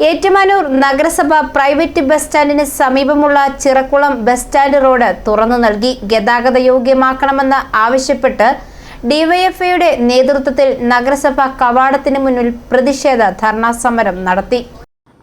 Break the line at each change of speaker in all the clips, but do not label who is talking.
ഏറ്റുമാനൂർ നഗരസഭ private bus സ്റ്റാൻഡിന് സമീപമുള്ള ചിറക്കുളം ബസ് സ്റ്റാൻഡ് റോഡ് തുറന്നു നൽകി. ഗതാഗത യോഗ്യമാക്കണമെന്ന് ആവശ്യപ്പെട്ട് ഡിവൈഎഫ്ഐയുടെ നേതൃത്വത്തിൽ നഗരസഭ കവാടത്തിന് മുന്നിൽ പ്രതിഷേധ ധർണാ സമരം നടത്തി.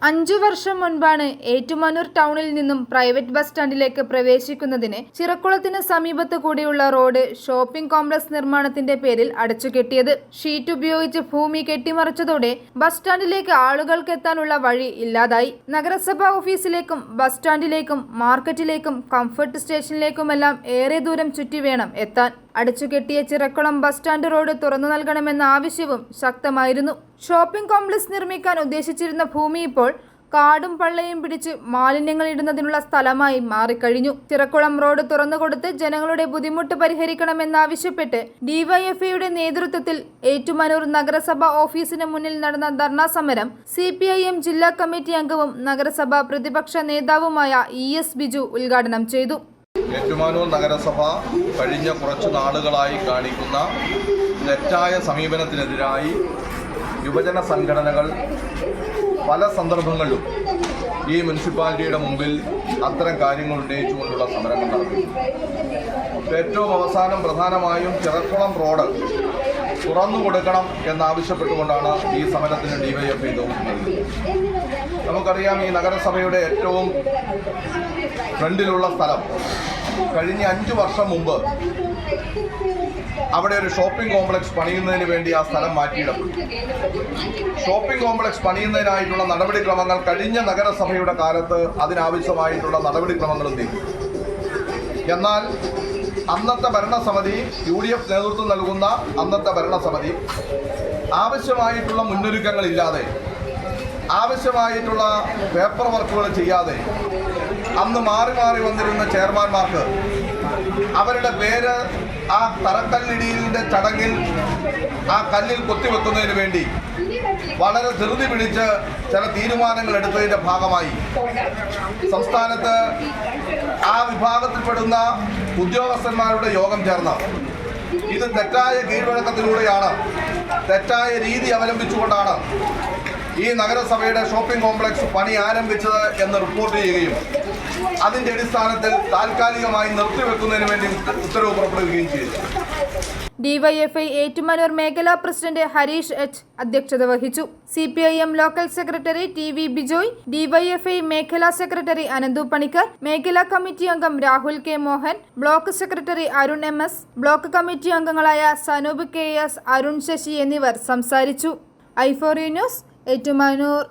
അഞ്ചു വർഷം മുൻപാണ് ഏറ്റുമാനൂർ ടൗണിൽ നിന്നും പ്രൈവറ്റ് ബസ് സ്റ്റാൻഡിലേക്ക് പ്രവേശിക്കുന്നതിന് ചിറക്കുളത്തിന് സമീപത്ത് കൂടിയുള്ള റോഡ് ഷോപ്പിംഗ് കോംപ്ലക്സ് നിർമ്മാണത്തിന്റെ പേരിൽ അടച്ചുകെട്ടിയത്. ഷീറ്റ് ഉപയോഗിച്ച് ഭൂമി കെട്ടിമറിച്ചതോടെ ബസ് സ്റ്റാൻഡിലേക്ക് ആളുകൾക്ക് എത്താനുള്ള വഴി ഇല്ലാതായി. നഗരസഭാ ഓഫീസിലേക്കും ബസ് സ്റ്റാൻഡിലേക്കും മാർക്കറ്റിലേക്കും കംഫർട്ട് സ്റ്റേഷനിലേക്കുമെല്ലാം ഏറെ ദൂരം ചുറ്റി വേണം എത്താൻ. അടച്ചുകെട്ടിയ ചിറക്കുളം ബസ് സ്റ്റാൻഡ് റോഡ് തുറന്നു നൽകണമെന്ന ആവശ്യവും ശക്തമായിരുന്നു. ഷോപ്പിംഗ് കോംപ്ലക്സ് നിർമ്മിക്കാൻ ഉദ്ദേശിച്ചിരുന്ന ഭൂമി ഇപ്പോൾ കാടും പള്ളയും പിടിച്ച് മാലിന്യങ്ങൾ ഇടുന്നതിനുള്ള സ്ഥലമായി മാറിക്കഴിഞ്ഞു. ചിറക്കുളം റോഡ് തുറന്നുകൊടുത്ത് ജനങ്ങളുടെ ബുദ്ധിമുട്ട് പരിഹരിക്കണമെന്നാവശ്യപ്പെട്ട് ഡിവൈഎഫ്ഐയുടെ നേതൃത്വത്തിൽ ഏറ്റുമാനൂർ നഗരസഭ ഓഫീസിന് മുന്നിൽ നടന്ന ധർണാ സമരം സി ജില്ലാ കമ്മിറ്റി അംഗവും നഗരസഭ പ്രതിപക്ഷ നേതാവുമായ ഇ ബിജു ഉദ്ഘാടനം ചെയ്തു.
ഏറ്റുമാനൂർ നഗരസഭ കഴിഞ്ഞ കുറച്ച് നാളുകളായി കാണിക്കുന്ന തെറ്റായ സമീപനത്തിനെതിരായി യുവജന സംഘടനകൾ പല സന്ദർഭങ്ങളിലും ഈ മുനിസിപ്പാലിറ്റിയുടെ മുമ്പിൽ അത്തരം കാര്യങ്ങൾ ഉന്നയിച്ചുകൊണ്ടുള്ള സമരങ്ങൾ നടത്തി. ഏറ്റവും അവസാനം പ്രധാനമായും ചിറക്കുളം റോഡ് തുറന്നു കൊടുക്കണം എന്നാവശ്യപ്പെട്ടുകൊണ്ടാണ് ഈ സമരത്തിന് ഡിവൈഎഫ്ഐ നേതൃത്വം നൽകുന്നത് നമുക്കറിയാം ഈ നഗരസഭയുടെ ഏറ്റവും ഫ്രണ്ടിലുള്ള സ്ഥലം കഴിഞ്ഞ അഞ്ച് വർഷം മുമ്പ് അവിടെ ഒരു ഷോപ്പിംഗ് കോംപ്ലക്സ് പണിയുന്നതിന് വേണ്ടി ആ സ്ഥലം മാറ്റിയിടപ്പെട്ടു. ഷോപ്പിംഗ് കോംപ്ലക്സ് പണിയുന്നതിനായിട്ടുള്ള നടപടിക്രമങ്ങൾ കഴിഞ്ഞ നഗരസഭയുടെ കാലത്ത് അതിനാവശ്യമായിട്ടുള്ള നടപടിക്രമങ്ങളും നീക്കി എന്നാൽ അന്നത്തെ ഭരണസമിതി യു ഡി എഫ് നേതൃത്വം നൽകുന്ന അന്നത്തെ ഭരണസമിതി ആവശ്യമായിട്ടുള്ള മുന്നൊരുക്കങ്ങളില്ലാതെ ആവശ്യമായിട്ടുള്ള പേപ്പർ വർക്കുകൾ ചെയ്യാതെ അന്ന് മാറി മാറി വന്നിരുന്ന ചെയർമാൻമാർക്ക് അവരുടെ പേര് ആ തറക്കല്ലിടിയിലിന്റെ ചടങ്ങിൽ ആ കല്ലിൽ കൊത്തിവെക്കുന്നതിന് വേണ്ടി വളരെ ധൃതി പിടിച്ച് ചില തീരുമാനങ്ങൾ എടുത്തതിന്റെ ഭാഗമായി. സംസ്ഥാനത്ത് ആ വിഭാഗത്തിൽപ്പെടുന്ന ഉദ്യോഗസ്ഥന്മാരുടെ യോഗം ചേർന്ന്. ഇത് തെറ്റായ കീഴ്വഴക്കത്തിലൂടെയാണ്. തെറ്റായ രീതി അവലംബിച്ചുകൊണ്ടാണ്. ഈ നഗരസഭയുടെ ഷോപ്പിംഗ് കോംപ്ലക്സ് പണി ആരംഭിച്ചത് എന്ന് റിപ്പോർട്ട് ചെയ്യുകയും അതിന്റെ അടിസ്ഥാനത്തിൽ താൽക്കാലികമായി നിർത്തിവെക്കുന്നതിന് വേണ്ടി ഉത്തരവ് പുറപ്പെടുവിക്കുകയും ചെയ്തു.
ഡിവൈഎഫ്ഐ ഏറ്റുമാനൂർ മേഖലാ പ്രസിഡന്റ് ഹരീഷ് എച്ച് അധ്യക്ഷത വഹിച്ചു. C P I M local secretary T V Bijoy DYFI മേഖലാ സെക്രട്ടറി അനന്തു പണിക്കർ മേഖലാ കമ്മിറ്റി അംഗം Rahul K Mohan block secretary Arun M S block committee അംഗങ്ങളായ സനൂപ് കെ എസ് അരുൺ ശശി എന്നിവർ സംസാരിച്ചു. ഐഫോറി ന്യൂസ് ഏറ്റുമാനൂർ